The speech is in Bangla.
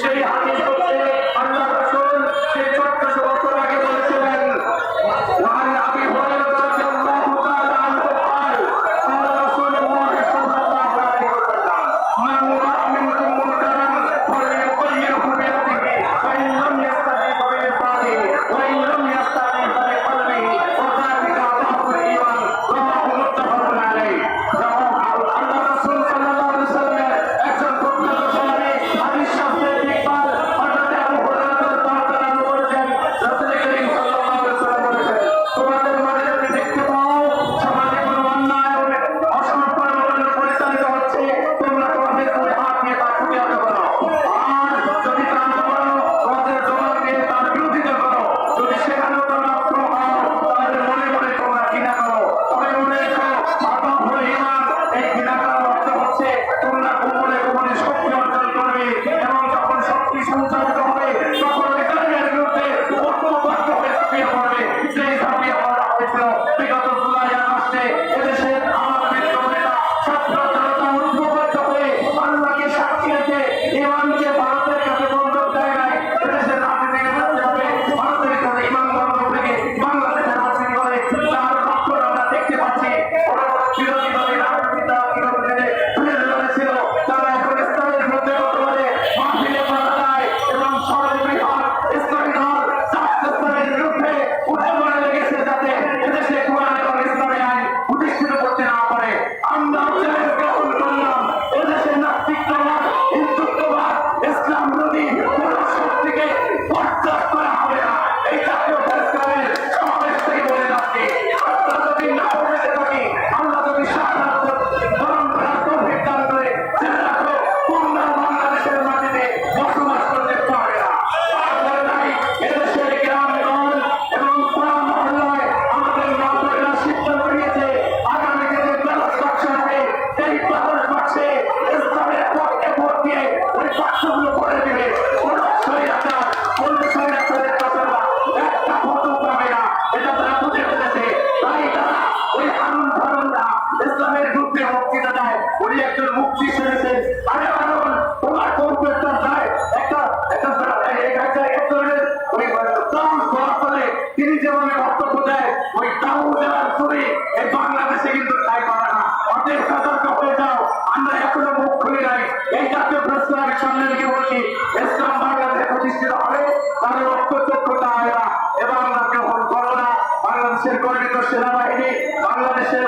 সেই হাদিস যুদ্ধে বক্তৃতা দেয় উনি একজন মুক্তি সেরেছেন আরে কারণ তোমার কর্মকর্তা যায়। একটা একটা একটা এক ধরনের ওই তাউস করার ফলে তিনি যেভাবে বক্তব্য দেয়, ওই তাউ দেওয়ার পরে এই বাংলাদেশে কিন্তু তাই পারে না। অতএব সতর্ক হয়ে যাও। আমরা এখনও মুখ খুলি নাই। এই জাতীয় প্রশ্ন আমি সামনে দিকে বলছি, ইসলাম বাংলাদেশে প্রতিষ্ঠিত হবে, তার রক্তচক্ষতা হয় না। এবং আমরা গ্রহণ করো না। বাংলাদেশের গর্বিত সেনাবাহিনী, বাংলাদেশের